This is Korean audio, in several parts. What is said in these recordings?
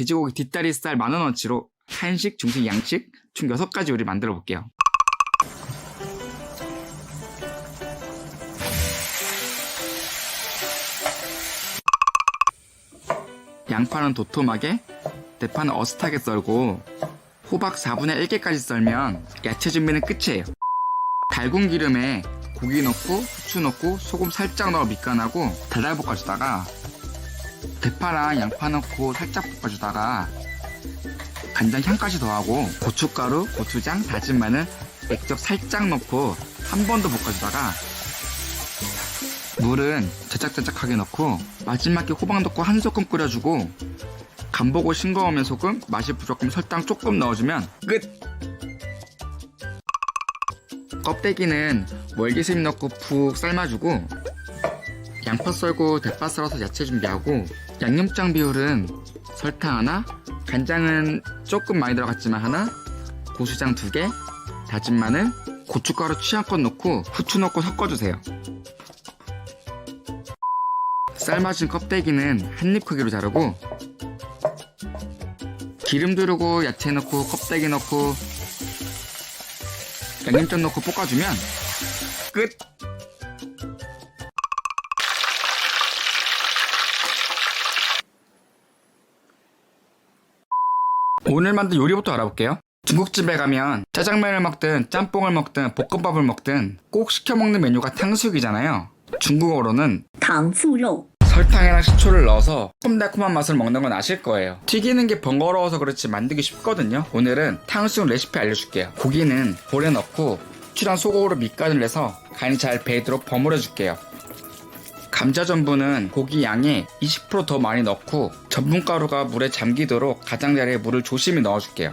돼지고기 뒷다리 살 만원어치로 한식, 중식, 양식 총 6가지 요리 만들어 볼게요. 양파는 도톰하게, 대파는 어슷하게 썰고 호박 4분의 1개까지 썰면 야채 준비는 끝이에요. 달군 기름에 고기 넣고 후추 넣고 소금 살짝 넣어 밑간하고 달달 볶아주다가 대파랑 양파 넣고 살짝 볶아주다가 간장 향까지 더하고 고춧가루, 고추장, 다진 마늘, 액젓 살짝 넣고 한 번 더 볶아주다가 물은 자작자작하게 넣고 마지막에 호박 넣고 한 소끔 끓여주고 간 보고 싱거우면 소금, 맛이 부족하면 설탕 조금 넣어주면 끝! 껍데기는 월계수잎 넣고 푹 삶아주고 양파 썰고 대파 썰어서 야채 준비하고 양념장 비율은 설탕 하나, 간장은 조금 많이 들어갔지만 하나, 고추장 두 개, 다진 마늘, 고춧가루 취향껏 넣고 후추 넣고 섞어주세요. 삶아진 껍데기는 한 입 크기로 자르고 기름 두르고 야채 넣고 껍데기 넣고 양념장 넣고 볶아주면 끝! 오늘 만든 요리부터 알아볼게요. 중국집에 가면 짜장면을 먹든 짬뽕을 먹든 볶음밥을 먹든 꼭 시켜 먹는 메뉴가 탕수육이잖아요. 중국어로는 탕수육. 설탕이랑 식초를 넣어서 새콤달콤한 맛을 먹는 건 아실 거예요. 튀기는 게 번거로워서 그렇지 만들기 쉽거든요. 오늘은 탕수육 레시피 알려줄게요. 고기는 볼에 넣고 추출한 소고기로 밑간을 내서 간이 잘 배이도록 버무려 줄게요. 감자 전분은 고기 양의 20%더 많이 넣고 전분가루가 물에 잠기도록 가장자리에 물을 조심히 넣어줄게요.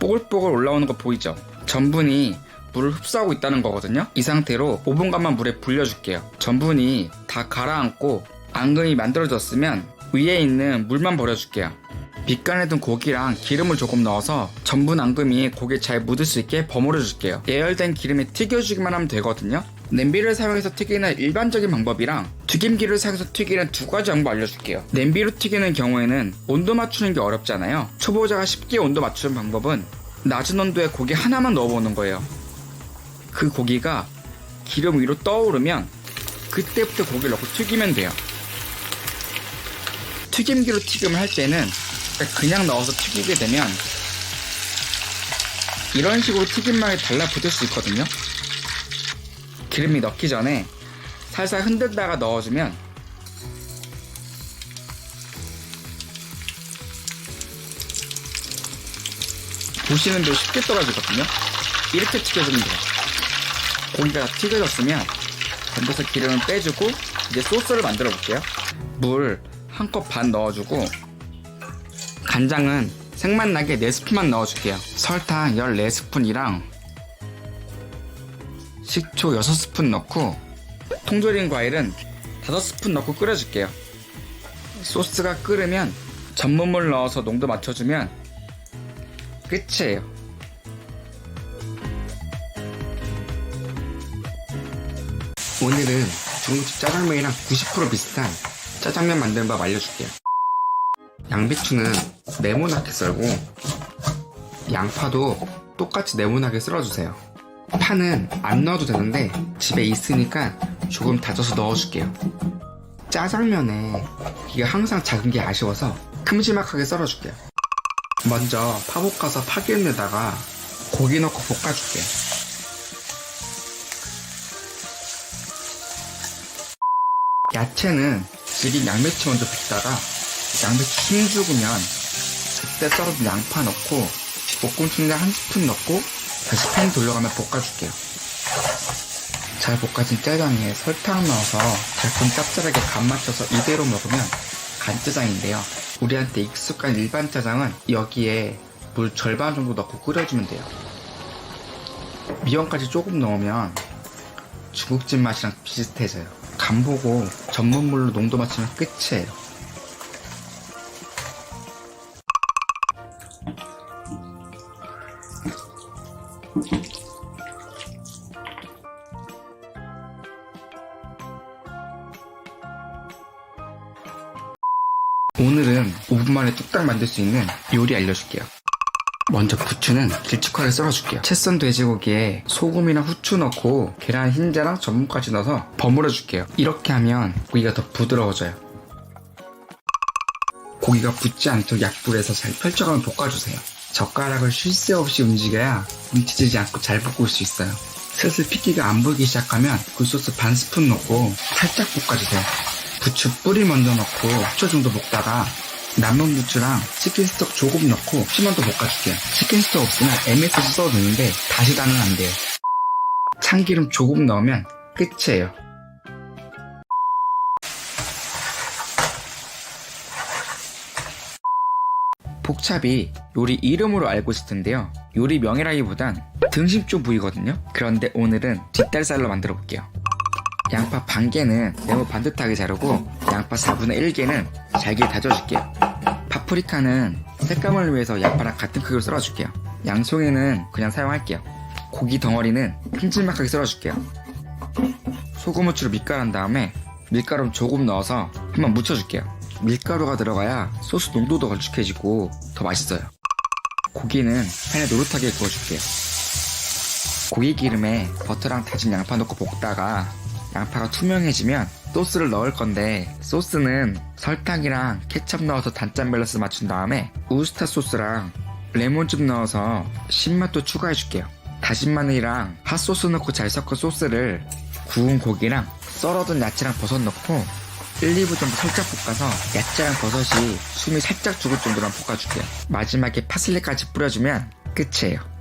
뽀글뽀글 올라오는 거 보이죠? 전분이 물을 흡수하고 있다는 거거든요. 이 상태로 5분간만 물에 불려줄게요. 전분이 다 가라앉고 앙금이 만들어졌으면 위에 있는 물만 버려줄게요. 밑간에 둔 고기랑 기름을 조금 넣어서 전분 앙금이 고기에 잘 묻을 수 있게 버무려 줄게요. 예열된 기름에 튀겨주기만 하면 되거든요. 냄비를 사용해서 튀기는 일반적인 방법이랑 튀김기를 사용해서 튀기는 두 가지 방법 알려줄게요. 냄비로 튀기는 경우에는 온도 맞추는 게 어렵잖아요. 초보자가 쉽게 온도 맞추는 방법은 낮은 온도에 고기 하나만 넣어보는 거예요. 그 고기가 기름 위로 떠오르면 그때부터 고기를 넣고 튀기면 돼요. 튀김기로 튀김을 할 때는 그냥 넣어서 튀기게 되면 이런 식으로 튀김망에 달라붙을 수 있거든요. 기름이 넣기 전에 살살 흔들다가 넣어주면 보시는 대로 쉽게 떨어지거든요. 이렇게 튀겨주면 돼요. 고기가 다 튀겨졌으면 건져서 기름을 빼주고 이제 소스를 만들어 볼게요. 물 한 컵 반 넣어주고 간장은 생맛 나게 4스푼만 넣어줄게요. 설탕 14스푼이랑 식초 6스푼 넣고 통조림 과일은 5스푼 넣고 끓여줄게요. 소스가 끓으면 전분물 넣어서 농도 맞춰주면 끝이에요. 오늘은 중국집 짜장면이랑 90% 비슷한 짜장면 만드는 법 알려줄게요. 양배추는 네모나게 썰고 양파도 똑같이 네모나게 썰어주세요. 파는 안 넣어도 되는데 집에 있으니까 조금 다져서 넣어줄게요. 짜장면에 이게 항상 작은 게 아쉬워서 큼지막하게 썰어줄게요. 먼저 파 볶아서 파기름에다가 고기 넣고 볶아줄게요. 야채는 질긴 양배추 먼저 빚다가 양배추 힘 죽으면 그때 썰어둔 양파 넣고 볶음 충전 한 스푼 넣고 다시 팬 돌려가며 볶아줄게요. 잘 볶아진 짜장에 설탕 넣어서 달콤 짭짤하게 간 맞춰서 이대로 먹으면 간짜장인데요. 우리한테 익숙한 일반 짜장은 여기에 물 절반 정도 넣고 끓여주면 돼요. 미원까지 조금 넣으면 중국집 맛이랑 비슷해져요. 간 보고 전분물로 농도 맞추면 끝이에요. 오늘은 5분 만에 뚝딱 만들 수 있는 요리 알려줄게요. 먼저 부추는 길쭉하게 썰어줄게요. 채썬 돼지고기에 소금이나 후추 넣고 계란 흰자랑 전분까지 넣어서 버무려줄게요. 이렇게 하면 고기가 더 부드러워져요. 고기가 붙지 않도록 약불에서 잘 펼쳐가며 볶아주세요. 젓가락을 쉴 새 없이 움직여야 뭉치지 않고 잘 볶을 수 있어요. 슬슬 핏기가 안 보이기 시작하면 굴소스 반 스푼 넣고 살짝 볶아주세요. 부추 뿌리 먼저 넣고 10초 정도 볶다가 남은 부추랑 치킨 스톡 조금 넣고 10만 더 볶아줄게요. 치킨 스톡 없으면 MSG 써도 되는데 다시 다는 안 돼요. 참기름 조금 넣으면 끝이에요. 복잡이 요리 이름으로 알고 있을 텐데요. 요리 명이라기보단 등심 쪽 부위거든요. 그런데 오늘은 뒷다리살로 만들어 볼게요. 양파 반 개는 너무 반듯하게 자르고 양파 4분의 1개는 잘게 다져줄게요. 파프리카는 색감을 위해서 양파랑 같은 크기로 썰어줄게요. 양송이는 그냥 사용할게요. 고기 덩어리는 큼질막하게 썰어줄게요. 소금 후추로 밑간한 다음에 밀가루 조금 넣어서 한번 묻혀줄게요. 밀가루가 들어가야 소스 농도도 걸쭉해지고 더 맛있어요. 고기는 팬에 노릇하게 구워줄게요. 고기 기름에 버터랑 다진 양파 넣고 볶다가 양파가 투명해지면 소스를 넣을 건데 소스는 설탕이랑 케첩 넣어서 단짠 밸런스 맞춘 다음에 우스타 소스랑 레몬즙 넣어서 신맛도 추가해줄게요. 다진 마늘이랑 핫소스 넣고 잘 섞은 소스를 구운 고기랑 썰어둔 야채랑 버섯 넣고 1, 2분 정도 살짝 볶아서 야채랑 버섯이 숨이 살짝 죽을 정도만 볶아줄게요. 마지막에 파슬리까지 뿌려주면 끝이에요.